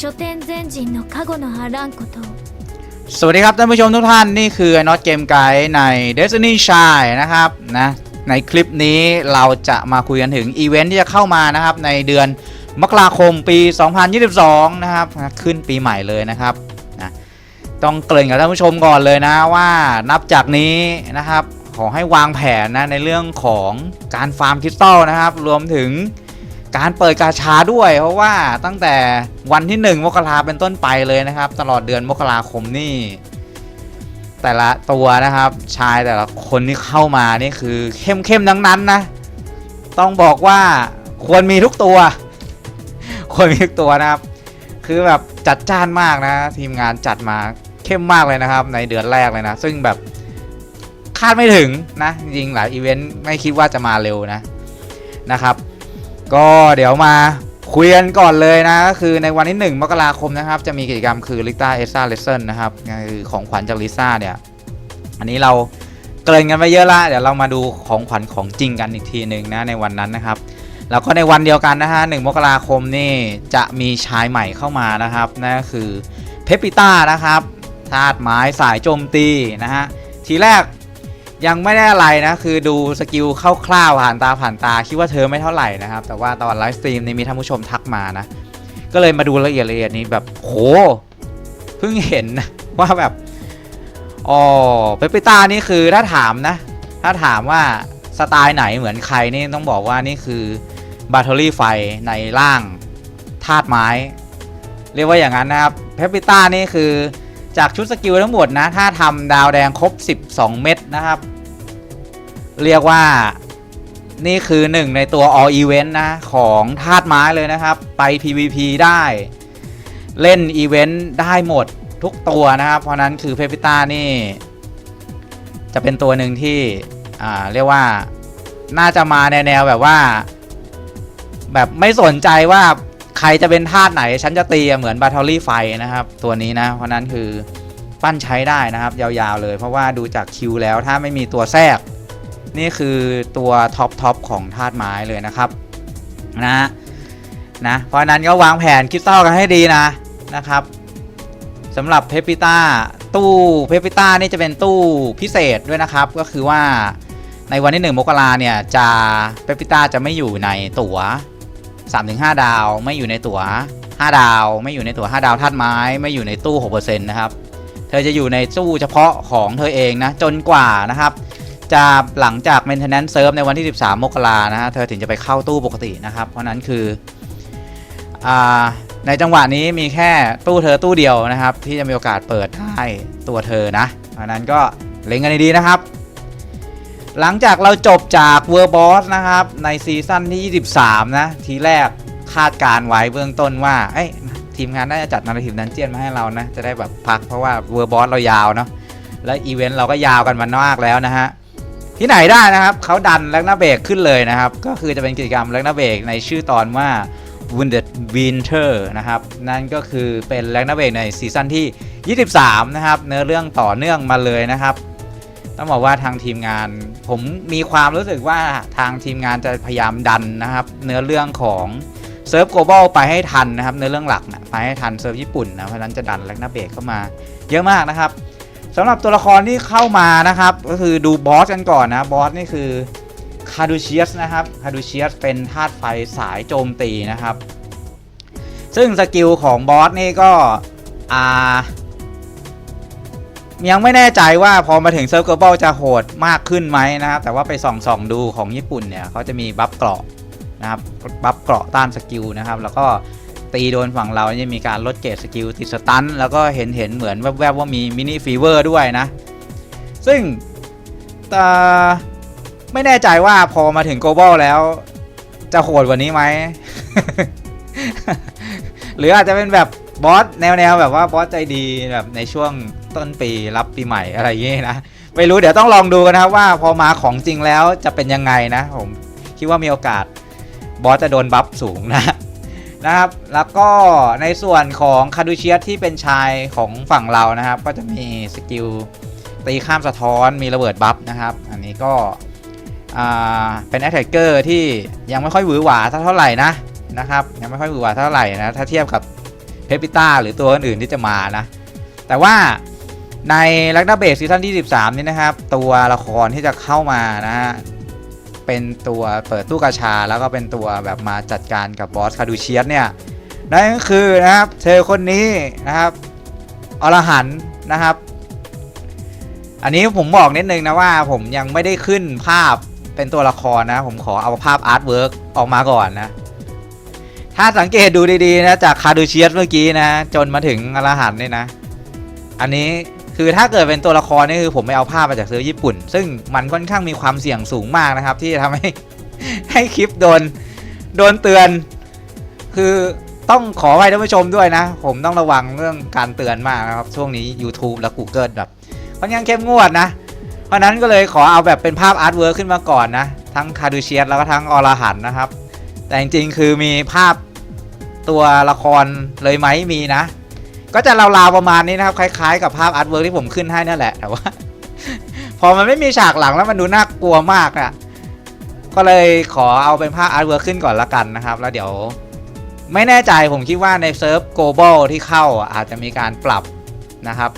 書店前人の加護のあらんことを สวัสดีครับท่านผู้ชมทุกท่านนี่คือน็อตเกมไกด์ใน Destiny Shy นะครับนะในคลิปนี้เราจะมาคุยกันถึงอีเวนท์ที่จะเข้ามานะครับในเดือนมกราคมปี 2022 นะครับนะขึ้นปีใหม่เลยนะครับนะต้องเกริ่นกับท่านผู้ชมก่อนเลยนะว่านับจากนี้นะครับขอให้วางแผนนะในเรื่องของการฟาร์มคริสตัลนะครับ รวมถึง การเปิดกาชาด้วย เพราะว่าตั้งแต่วันที่ 1 มกราเป็นต้นไปเลยนะครับ ตลอดเดือนมกราคมนี่ แต่ละตัวนะครับชายแต่ละคนที่เข้ามานี่คือเข้มเข้มๆทั้งนั้นนะ ต้องบอกว่าควรมีทุกตัว ควรมีทุกตัวนะครับ คือแบบจัดจ้านมากนะ ทีมงานจัดมาเข้มมากเลยนะครับ ในเดือนแรกเลยนะ ซึ่งแบบคาดไม่ถึงนะ จริงหลายอีเวนต์ไม่คิดว่าจะมาเร็วนะนะครับ ก็เดี๋ยวมาคุยกันก่อนเลยนะก็คือในวันที่ 1 มกราคมนะครับ จะมีกิจกรรมคือ Lita e s a Lesson นนะครับคือของขวัญจากลิซ่าเนี่ย อันนี้เราเกริ่นกันไปเยอะละเดี๋ยวเรามาดูของขวัญของจริงกันอีกทีหนึ่งนะในวันนั้นนะครับ แล้วก็ในวันเดียวกันนะฮะ1มกราคมนี่จะมีชายใหม่เข้ามานะครับนั่นก็คือเพปิต้านะครับธาตุไม้สายโจมตีนะฮะทีแรก ยังไม่ได้อะไรนะ คือดูสกิลคร่าวๆผ่านตาผ่านตา คิดว่าเธอไม่เท่าไหร่นะครับ แต่ว่าตอนไลฟ์สตรีมนี่มีท่านผู้ชมทักมานะ ก็เลยมาดูละเอียดละเอียดนี้แบบโหเพิ่งเห็นนะว่าแบบอ๋อเปปต้านี่คือถ้าถามนะ ถ้าถามว่าสไตล์ไหนเหมือนใครนี่ต้องบอกว่านี่คือบาทอรี่ไฟในร่างธาตุไม้ เรียกว่าอย่างนั้นนะครับเพปปิต้านี่คือ จากชุดสกิลทั้งหมดนะ ถ้าทำดาวแดงครบ 12 เม็ดนะครับ เรียกว่านี่คือหนึ่งในตัว all event นะ ของธาตุไม้เลยนะครับ ไป PVP ได้ เล่นอีเวนต์ได้หมดทุกตัวนะครับ เพราะนั้นคือเพปิต้านี่ จะเป็นตัวหนึ่งที่เรียกว่าน่าจะมาในแนวแบบว่า แบบไม่สนใจว่า ใครจะเป็นธาตุไหน ฉันจะตีเหมือนบาทอรี่ไฟนะครับ ตัวนี้นะ เพราะนั้นคือปั้นใช้ได้นะครับยาวๆเลย เพราะว่าดูจากคิวแล้วถ้าไม่มีตัวแทรก นี่คือตัวท็อปทอปของธาตุไม้เลยนะครับนะนะเพราะฉะนั้นก็วางแผนคริสตัลกันให้ดีนะนะครับสำหรับเพปิต้าตู้เพปิต้านี่จะเป็นตู้พิเศษด้วยนะครับ ก็คือว่าในวันที่ 1 มกราเนี่ยจะเพปิต้าจะไม่อยู่ในตั๋ว 3-5 ดาวไม่อยู่ในตั๋ว 5 ดาว ไม่อยู่ในตั๋ว 5 ดาวธาตุไม้ ไม่อยู่ในตู้ 6%นะครับ เธอจะอยู่ในตู้เฉพาะของเธอเองนะ จนกว่านะครับจะหลังจาก maintenance serve ในวันที่ 13 มกรานะฮะ เธอถึงจะไปเข้าตู้ปกตินะครับ เพราะนั้นคืออในจังหวะนี้มีแค่ตู้เธอตู้เดียวนะครับ ที่จะมีโอกาสเปิดให้ตัวเธอนะเพราะนั้นก็เล็งกันดีๆนะครับ หลังจากเราจบจาก World Boss นะครับ ในซีซั่นที่ 23 นะ ทีแรกคาดการไว้เบื้องต้นว่าเอ้ยทีมงานน่าจะจัดนาร์ทีฟดันเจียนมาให้เรานะ จะได้แบบพักเพราะว่า World Boss เรายาวเนาะแล้วอีเวนต์เราก็ยาวกันมามากแล้วนะฮะ ที่ไหนได้นะครับ เขาดันแลกนาเบรกขึ้นเลยนะครับ ก็คือจะเป็นกิจกรรมแลกนาเบรกในชื่อตอนว่า Wounded Winter นะครับ นั่นก็คือเป็นแลกนาเบรกในซีซั่นที่ 23 นะครับ เนื้อเรื่องต่อเนื่องมาเลยนะครับ ต้องบอกว่าทางทีมงาน ผมมีความรู้สึกว่าทางทีมงานจะพยายามดันนะครับ เนื้อเรื่องของเซิร์ฟ global ไปให้ทันนะครับเนื้อเรื่องหลักนะไปให้ทันเซิร์ฟญี่ปุ่นนะเพราะนั้นจะดันแลกนาเบรกเข้ามาเยอะมากนะครับสำหรับตัวละครที่เข้ามานะครับ ก็คือดูบอสกันก่อนนะบอสนี่คือคาดูเชียสนะครับคาดูเชียสเป็นธาตุไฟสายโจมตีนะครับ ซึ่งสกิลของบอสนี่ก็อ่า ยังไม่แน่ใจว่าพอมาถึงเซิร์ฟเกอร์เบิลจะโหดมากขึ้นไหมนะครับ แต่ว่าไปส่องส่องดูของญี่ปุ่นเนี่ยเขาจะมีบัฟเกราะนะครับบัฟเกราะต้านสกิลนะครับ แล้วก็ตีโดนฝั่งเราจะมีการลดเกรดสกิลติดสตันแล้วก็เห็นเห็นเหมือนแวบๆว่ามีมินิฟีเวอร์ด้วยนะ ซึ่งเอ่ไม่แน่ใจว่าพอมาถึง global แล้ว จะโหดกว่านี้ไหม หรืออาจจะเป็นแบบบอสแนวๆแบบว่าบอสใจดีแบบในช่วง ต้นปีรับปีใหม่อะไรอย่างงี้ยนะไม่รู้เดี๋ยวต้องลองดูกันนะครับว่าพอมาของจริงแล้วจะเป็นยังไงนะ ผมคิดว่ามีโอกาสบอสจะโดนบัฟสูงนะนะครับ แล้วก็ในส่วนของคาดูเชียสที่เป็นชายของฝั่งเรานะครับ ก็จะมีสกิลตีข้ามสะท้อนมีระเบิดบัฟนะครับ อันนี้ก็เป็นแอตแทกเกอร์ที่ยังไม่ค่อยหวือหวาเท่าไหร่นะนะครับยังไม่ค่อยหวือหวาเท่าไหร่นะถ้าเทียบกับเพปิต้าหรือตัวอื่นๆที่จะมานะ แต่ว่า ในแลกนาเบสซีซั่นที่ 13 นี่นะครับ ตัวละครที่จะเข้ามานะฮะเป็นตัวเปิดตู้กาชาแล้วก็เป็นตัวแบบมาจัดการกับบอสคาดูเชียสเนี่ยนั่นก็คือนะครับเธอคนนี้นะครับอรหันนะครับ อันนี้ผมบอกนิดนึงนะว่าผมยังไม่ได้ขึ้นภาพเป็นตัวละครนะ ผมขอเอาภาพอาร์ตเวิร์กออกมาก่อนนะ ถ้าสังเกตดูดีๆนะจากคาดูเชียสเมื่อกี้นะ จนมาถึงอรหันนี่นะ อันนี้ คือถ้าเกิดเป็นตัวละครนี่คือผมไม่เอาภาพมาจากเซิร์ฟญี่ปุ่น ซึ่งมันค่อนข้างมีความเสี่ยงสูงมากนะครับ ที่จะทำให้ให้คลิปโดนโดนเตือน คือต้องขอไว้ท่านผู้ชมด้วยนะ ผมต้องระวังเรื่องการเตือนมากนะครับ ช่วงนี้ YouTube และ Google แบบค่อนข้างเข้มงวดนะ เพราะนั้นก็เลยขอเอาแบบเป็นภาพอาร์ตเวิร์ขึ้นมาก่อนนะ ทั้งคาดูเชียสแล้วก็ทั้งอรหันนะครับ แต่จริงๆคือมีภาพตัวละครเลยไหมมีนะ ก็จะราวๆประมาณนี้นะครับคล้ายๆกับภาพอาร์ตเวิร์กที่ผมขึ้นให้นั่นแหละแต่ว่าพอมันไม่มีฉากหลังแล้วมันดูน่ากลัวมากอะ่ะก็เลยขอเอาเป็นภาพอาร์ตเวิร์กขึ้นก่อนละกันนะครับ แล้วเดี๋ยวไม่แน่ใจผมคิดว่าในเซิร์ฟ global ที่เข้าอาจจะมีการปรับนะครับ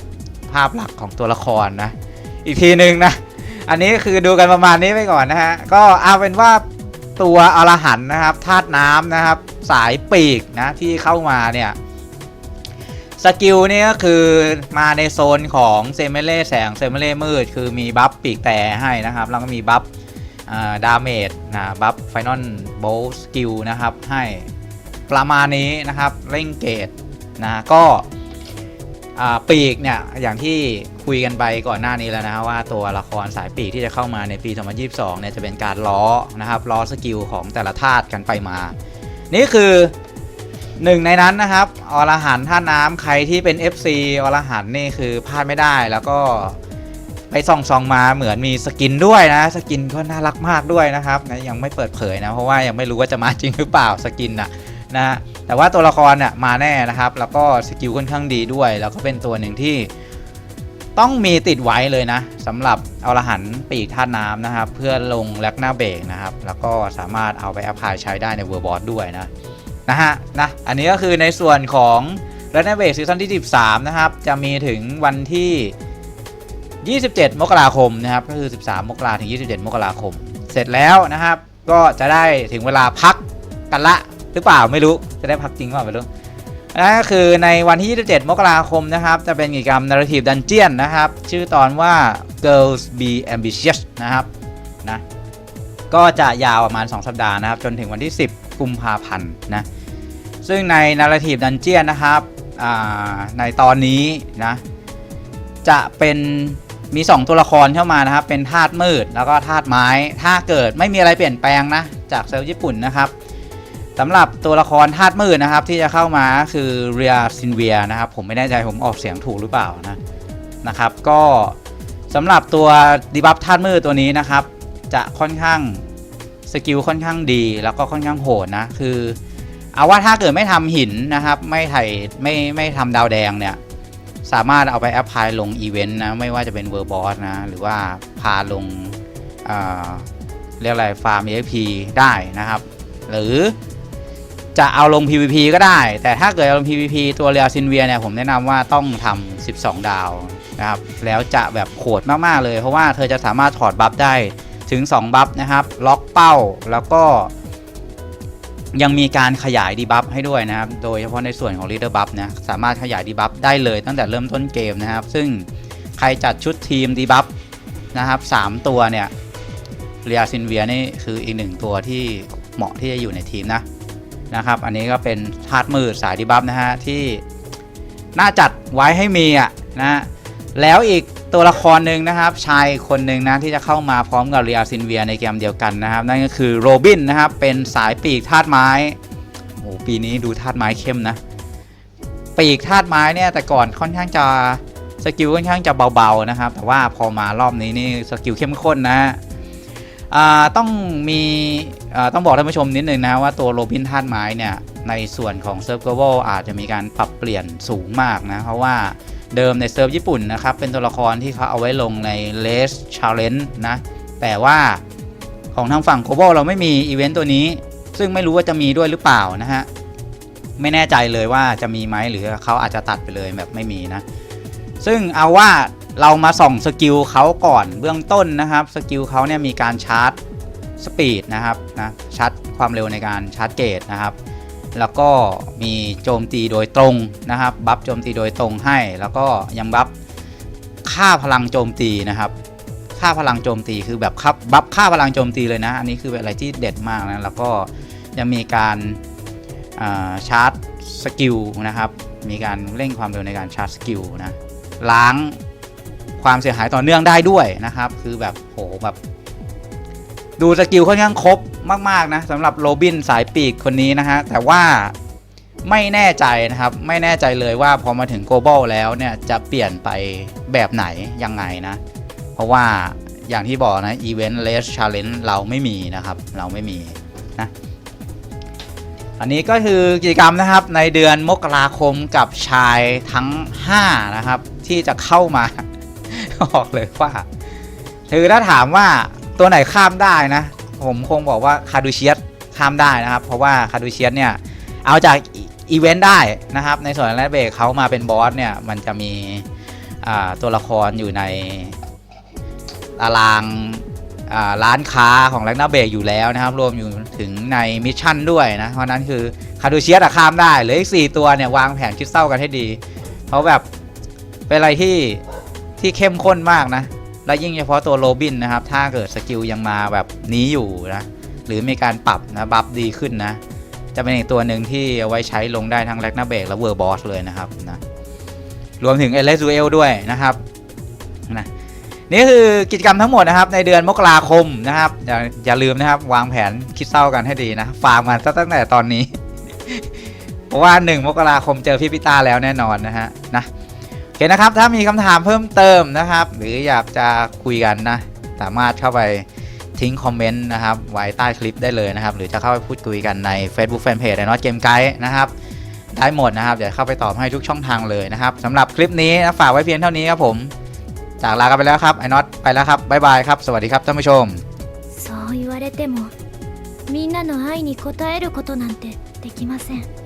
ภาพหลักของตัวละครนะ อีกทีหนึ่งนะ อันนี้คือดูกันประมาณนี้ไปก่อนนะฮะ ก็เอาเป็นว่าตัวอรหันนะครับธาตุน้ำนะครับ สายปีกนะที่เข้ามาเนี่ย สกิลนี่ก็คือมาในโซนของเซเมเล่แสงเซเมเล่มืด คือมีบัฟปีกแต่ให้นะครับ แล้วก็มีบัฟดาเมจนะบัฟไฟนอลโบสกิลนะครับให้ประมาณนี้นะครับเร่งเกตนะก็ปีกเนี่ยอย่างที่คุยกันไปก่อนหน้านี้แล้วนะว่าตัวละครสายปีกที่จะเข้ามาในปี 2022 เนี่ยจะเป็นการล้อนะครับล้อสกิลของแต่ละธาตุกันไปมา นี่คือ หนึ่งในนั้นนะครับอรหันท่าน้ำใครที่เป็น FC อรหันนี่คือพลาดไม่ได้แล้วก็ไปส่องซองๆมาเหมือนมีสกินด้วยนะ สกินก็น่ารักมากด้วยนะครับนะยังไม่เปิดเผยนะ เพราะว่ายังไม่รู้ว่าจะมาจริงหรือเปล่าสกินน่ะนะแต่ว่าตัวละครเนี่ยมาแน่นะครับ แล้วก็สกิลค่อนข้างดีด้วย แล้วก็เป็นตัวหนึ่งที่ต้องมีติดไว้เลยนะสำหรับเอาละหันปีกธาตุน้ำนะครับ เพื่อลงแลกหน้าเบรกนะครับ แล้วก็สามารถเอาไปอพพลายใช้ได้ในเวอร์บอสด้วยนะ นะฮะนะอันนี้ก็คือในส่วนของแลกหน้าเบรกซีซั่นที่ 13 นะครับ จะมีถึงวันที่ 27 มกราคมนะครับ ก็คือ 13 มกราถึง 27 มกราคม เสร็จแล้วนะครับ ก็จะได้ถึงเวลาพักกันละหรือเปล่าไม่รู้จะได้พักจริงเปล่าไม่รู้นั่นก็คือในวันที่ 27 มกราคมนะครับ จะเป็นกิจกรรม Narrative Dungeon นะครับ ชื่อตอนว่า Girls Be Ambitious นะครับนะก็จะยาวประมาณ 2 สัปดาห์นะครับ จนถึงวันที่ 10 กุมภาพันธ์นะซึ่งใน Narrative Dungeon นะครับในตอนนี้นะจะเป็นมี 2 ตัวละครเข้ามานะครับ เป็นธาตุมืดแล้วก็ธาตุไม้ ถ้าเกิดไม่มีอะไรเปลี่ยนแปลงนะ จากเซลล์ญี่ปุ่นนะครับสำหรับตัวละครธาตุมืดนะครับที่จะเข้ามาคือเรียซินเวียนะครับ ผมไม่แน่ใจผมออกเสียงถูกหรือเปล่านะนะครับ ก็สำหรับตัวดีบัฟธาตุมืดตัวนี้นะครับ จะค่อนข้าง สกิลค่อนข้างดีแล้วก็ค่อนข้างโหดนะคือ เอาว่าถ้าเกิดไม่ทำหินนะครับ ไม่ไถ่ไม่ไม่ทำดาวแดงเนี่ยสามารถเอาไปแอพพลายลงอีเวนต์นะไม่ว่าจะเป็นเวอร์บอสนะหรือว่าพาลงเอ่อเรียกอะไรฟาร์ม EXP ได้นะครับ หรือจะเอาลง PVP ก็ได้ แต่ถ้าเกิดเอาลง PVP ตัวเรียซินเวียเนี่ยผมแนะนำว่าต้องทำ12 ดาวนะครับแล้วจะแบบโหดมาก ๆ เลย เพราะว่าเธอจะสามารถถอดบัฟได้ ถึง 2 บัฟนะครับ ล็อกเป้าแล้วก็ ยังมีการขยายดีบัฟให้ด้วยนะครับ โดยเฉพาะในส่วนของ Leader Buff นะสามารถขยายดีบัฟได้เลยตั้งแต่เริ่มต้นเกมนะครับ ซึ่งใครจัดชุดทีมดีบัฟนะครับ3ตัวเนี่ยเรียซินเวียนี่คืออีกหนึ่งตัวที่เหมาะที่จะอยู่ในทีมนะนะครับ อันนี้ก็เป็นธาตุมืดสายดีบัฟนะฮะที่น่าจัดไว้ให้มีอะนะแล้วอีก ตัวละครหนึ่งนะครับ ชายคนหนึ่งนะที่จะเข้ามาพร้อมกับเรียซินเวียในเกมเดียวกันนะครับ นั่นก็คือโรบินนะครับ เป็นสายปีกธาตุไม้โอ้ปีนี้ดูธาตุไม้เข้มนะ ปีกธาตุไม้เนี่ยแต่ก่อนค่อนข้างจะสกิลค่อนข้างจะเบาๆนะครับ แต่ว่าพอมารอบนี้นี่สกิลเข้มข้นนะต้องมีอ่าต้องบอกท่านผู้ชมนิดนึงนะว่าตัวโรบินธาตุไม้เนี่ยในส่วนของเซิร์ฟ global อาจจะมีการปรับเปลี่ยนสูงมากนะ เพราะว่า เดิมในเซิร์ฟญี่ปุ่นนะครับ เป็นตัวละครที่เขาเอาไว้ลงใน Les Challenge นะ แต่ว่าของทางฝั่ง global เราไม่มีอีเวนต์ตัวนี้ ซึ่งไม่รู้ว่าจะมีด้วยหรือเปล่านะฮะ ไม่แน่ใจเลยว่าจะมีไหมหรือเขาอาจจะตัดไปเลยแบบไม่มีนะ ซึ่งเอาว่าเรามาส่องสกิลเขาก่อนเบื้องต้นนะครับ สกิลเขาเนี่ยมีการชาร์จสปีดนะครับนะชาร์จความเร็วในการชาร์จเกตนะครับ แล้วก็มีโจมตีโดยตรงนะครับบัฟโจมตีโดยตรงให้ แล้วก็ยังบัฟค่าพลังโจมตีนะครับ ค่าพลังโจมตีคือแบบครับบัฟค่าพลังโจมตีเลยนะ อันนี้คืออะไรที่เด็ดมากนะแล้วก็ยังมีการาชาร์จสกิลนะครับ มีการเร่งความเร็วในการชาร์จสกิลนะล้างความเสียหายต่อเนื่องได้ด้วยนะครับ คือแบบโหแบบ ดูสกิลค่อนข้างครบมากๆนะสำหรับโรบินสายปีกคนนี้นะฮะ แต่ว่าไม่แน่ใจนะครับ ไม่แน่ใจเลยว่าพอมาถึง global แล้วเนี่ยจะเปลี่ยนไปแบบไหน ยังไงนะ เพราะว่าอย่างที่บอกนะ Event Race Challenge เราไม่มีนะครับ เราไม่มีนะ อันนี้ก็คือกิจกรรมนะครับในเดือนมกราคมกับชายทั้ง 5 นะครับ ที่จะเข้ามา บอกเลยว่าคือถ้าถามว่า ตัวไหนข้ามได้นะ ผมคงบอกว่าคาดูเชียสข้ามได้นะครับ เพราะว่าคาดูเชียสเนี่ย เอาจากอีเวนต์ได้นะครับ ในส่วนแรกเบรกเขามาเป็นบอสเนี่ย มันจะมีตัวละครอยู่ในตารางร้านค้าของแลกนาเบรกอยู่แล้วนะครับ รวมอยู่ถึงในมิชชั่นด้วยนะ เพราะนั้นคือคาดูเชียสข้ามได้เหลืออีก4ตัวเนี่ย วางแผนคริสตัลกันให้ดี เพราะแบบเป็นอะไรที่ที่เข้มข้นมากนะ และยิ่งเฉพาะตัวโรบินนะครับ ถ้าเกิดสกิลยังมาแบบนี้อยู่นะ หรือมีการปรับนะบัฟดีขึ้นนะ จะเป็นอีกตัวหนึ่งที่เอาไว้ใช้ลงได้ทั้งแลกนาเบกและเวอร์บอสเลยนะครับนะรวมถึงเอเลซูเอลด้วยนะครับนะนี่คือกิจกรรมทั้งหมดนะครับในเดือนมกราคมนะครับ อย่าอย่าลืมนะครับ วางแผนคิดเศร้ากันให้ดีนะฟาร์มกันตั้งแต่ตอนนี้ เพราะว่าหนึ่งมกราคมเจอพี่พิต้าแล้วแน่นอนนะฮะนะ โอเคนะครับ ถ้ามีคำถามเพิ่มเติมนะครับ หรืออยากจะคุยกันนะ สามารถเข้าไปทิ้งคอมเมนต์นะครับ ไว้ใต้คลิปได้เลยนะครับ หรือจะเข้าไปพูดคุยกันใน Facebook Fanpage ไอ n o t Game Guide นะครับ ได้หมดนะครับ เดี๋ยวเข้าไปตอบให้ทุกช่องทางเลยนะครับสำหรับคลิปนี้นะฝากไว้เพียงเท่านี้ครับผม จากลากันไปแล้วครับไอ n o t ไปแล้วครับบ๊ายบายครับ สวัสดีครับท่านผู้ชมそう言われてもみんなの愛に応えることなんてできません